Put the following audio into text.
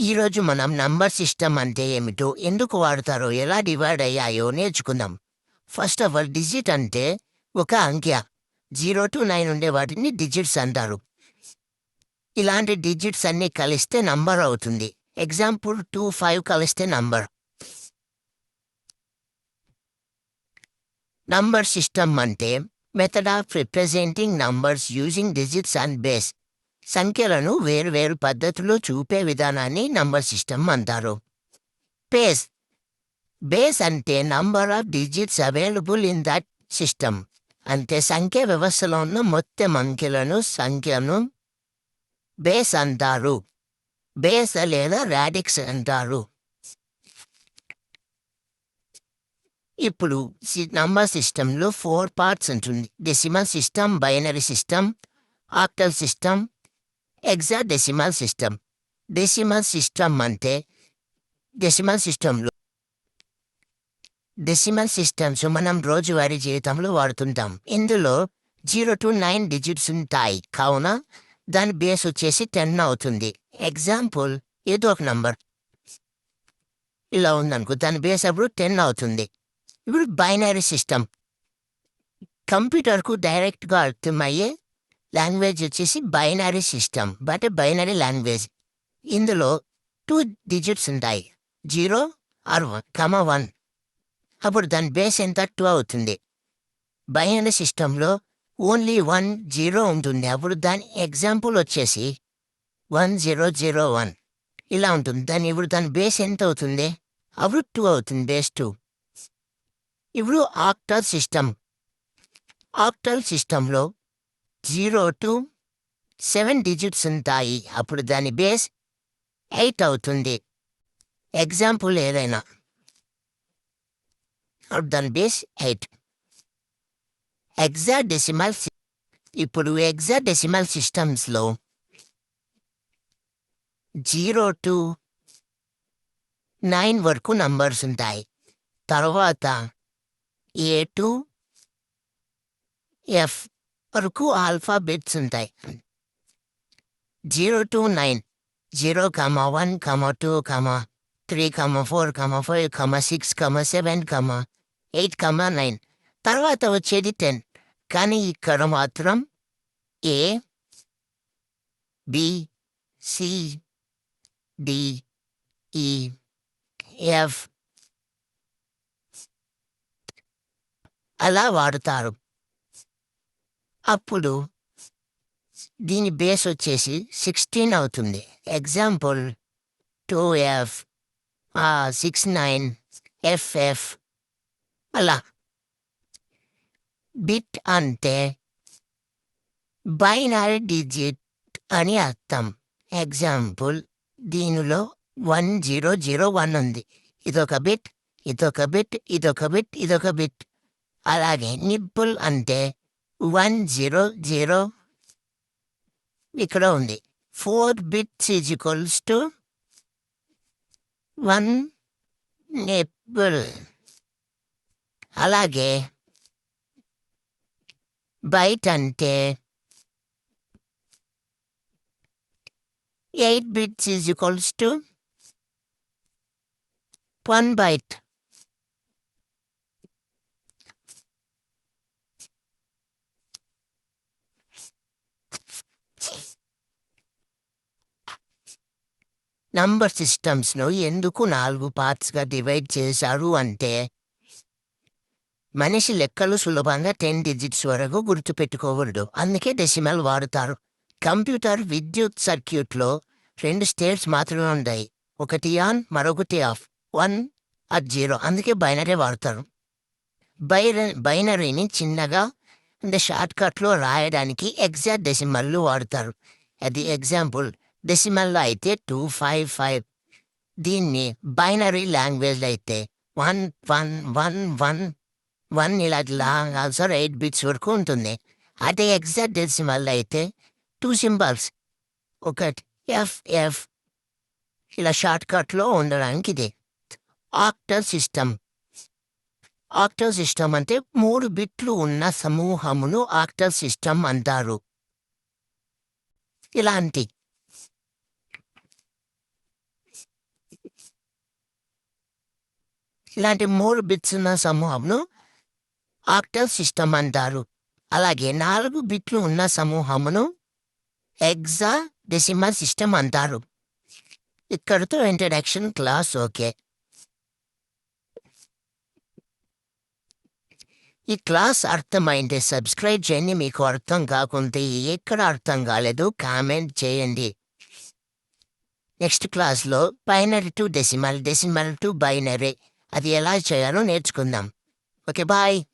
ఈరోజు మనం number system అంటే ఏమిటో ఎందుకు వాడతారో ఎలా డివైడ్ అయ్యాయో నేర్చుకుందాం. ఫస్ట్ ఆఫ్ ఆల్ డిజిట్ అంటే ఒక అంకె. జీరో టు నైన్ ఉండే వాటిని డిజిట్స్ అంటారు. ఇలాంటి డిజిట్స్ అన్ని కలిస్తే నంబర్ అవుతుంది. ఎగ్జాంపుల్ టూ ఫైవ్ కలిస్తే నంబర్. నంబర్ సిస్టమ్ అంటే method of representing numbers using digits and base. సంఖ్యలను వేరువేరు పద్ధతిలో చూపే విధానాన్ని నంబర్ సిస్టమ్ అంటారు. బేస్ బేస్ అంటే number of digits available in that system. అంటే సంఖ్య వ్యవస్థలో ఉన్న మొత్తం అంకెలను సంఖ్యను బేస్ అంటారు. బేస్ లేదా రాడిక్స్ అంటారు. ఇప్పుడు నంబర్ సిస్టంలో ఫోర్ పార్ట్స్ ఉంటుంది. Decimal system binary system octal system hexadecimal system decimal system అంటే డెసిమల్ సిస్టంలో డెసిమల్ సిస్టమ్స్ మనం రోజువారీ జీవితంలో వాడుతుంటాం ఇందులో జీరో టు నైన్ డిజిట్స్ ఉంటాయి కావున దాని బేస్ వచ్చేసి టెన్ అవుతుంది ఎగ్జాంపుల్ ఏదో ఒక నంబర్ ఇలా ఉందనుకో దాని బేస్ అప్పుడు టెన్ అవుతుంది ఇప్పుడు బైనరీ సిస్టమ్ కంప్యూటర్కు డైరెక్ట్గా అర్థమయ్యే లాంగ్వేజ్ వచ్చేసి binary system but binary language. ఇందులో టూ డిజిట్స్ ఉంటాయి. Zero or one comma one. అప్పుడు దాని బేస్ ఎంత? టూ అవుతుంది. బైనరీ సిస్టంలో ఓన్లీ వన్ జీరో ఉంటుంది. అప్పుడు దాని ఎగ్జాంపుల్ వచ్చేసి వన్ జీరో జీరో వన్. ఇలా ఉంటుంది. దాని ఇప్పుడు దాని బేస్ ఎంత అవుతుంది? అప్పుడు టూ అవుతుంది బేస్ టూ. ఇప్పుడు ఆక్టల్ సిస్టమ్. ఆక్టల్ సిస్టంలో జీరో టు సెవెన్ డిజిట్స్ ఉంటాయి. అప్పుడు దాని బేస్ ఎయిట్ అవుతుంది. ఎగ్జాంపుల్ ఏదైనా. అప్పుడు దాని బేస్ ఎయిట్. ఎగ్జా డెసిమల్ ఇప్పుడు ఎగ్జా డెసిమల్ సిస్టమ్స్లో జీరో టు నైన్ వరకు నంబర్స్ ఉంటాయి. తర్వాత ఏ టు ఎఫ్ వరకు ఆల్ఫాబెట్స్ ఉంటాయి. Zero to nine zero comma one comma two comma three comma four comma five comma six comma seven comma eight comma nine. తర్వాత వచ్చేది ten. కానీ ఇక్కడ మాత్రం A B C D E F అలా వాడుతారు. అప్పుడు దీని బేస్ వచ్చేసి సిక్స్టీన్ అవుతుంది. Example two F six nine FF అలా. బిట్ అంటే బైనరీ డిజిట్ అని అర్థం. ఎగ్జాంపుల్ దీనిలో వన్ జీరో జీరో వన్ ఉంది. ఇదొక బిట్ ఇదొక బిట్ ఇదొక బిట్ ఇదొక బిట్ అలాగే నిప్పుల్ అంటే వన్ జీరో జీరో ఇక్కడ ఉంది four bits is equals to one nibble అలాగే బైట్ అంటే eight bits is equals to one byte number సిస్టమ్స్ను ఎందుకు నాలుగు పార్ట్స్గా డివైడ్ చేశారు అంటే మనిషి లెక్కలు సులభంగా టెన్ డిజిట్స్ వరకు గుర్తుపెట్టుకోకూడదు. అందుకే డెసిమల్ వాడుతారు. కంప్యూటర్ విద్యుత్ సర్క్యూట్లో రెండు స్టేట్స్ మాత్రమే ఉంటాయి. ఒకటి ఆన్ మరొకటి ఆఫ్. One at zero. అందుకే బైనరీ వాడతారు. బైర బైనరీని చిన్నగా అంటే షార్ట్కట్లో రాయడానికి ఎగ్జాక్ట్ డెసిమల్లు వాడతారు. అది ఎగ్జాంపుల్. డెసిమల్లో అయితే టూ ఫైవ్ ఫైవ్ దీన్ని బైనరీ లాంగ్వేజ్లో అయితే one one one one one ఇలా లాంగ్ ఆల్సర్ ఎయిట్ బిట్స్ వరకు ఉంటుంది. అదే ఎగ్జాక్ట్ డెసిమల్లో అయితే టూ సింబల్స్ ఒకటి ఎఫ్ ఎఫ్ ఇలా షార్ట్ కట్లో ఉండడానికి ఇది. ఆక్టర్ సిస్టమ్ ఆక్టర్ సిస్టమ్ అంటే మూడు బిట్లు ఉన్న సమూహమును ఆక్టర్ సిస్టమ్ అంటారు. ఇలాంటి ఇలాంటి మూడు బిట్స్ ఉన్న సమూహంను ఆక్టల్ సిస్టమ్ అంటారు. అలాగే నాలుగు బిట్లు ఉన్న సమూహమును ఎగ్జా డెసిమల్ సిస్టమ్ అంటారు. ఇక్కడితో ఇంట్రడక్షన్ క్లాస్ ఓకే. ఈ క్లాస్ అర్థమైంది. సబ్స్క్రైబ్ చేయండి. మీకు అర్థం కాకుంటే ఎక్కడ అర్థం కాలేదు కామెంట్ చేయండి. నెక్స్ట్ క్లాస్లో binary to decimal decimal to binary. అది ఎలా చేయాలో నేర్చుకుందాం. Okay bye.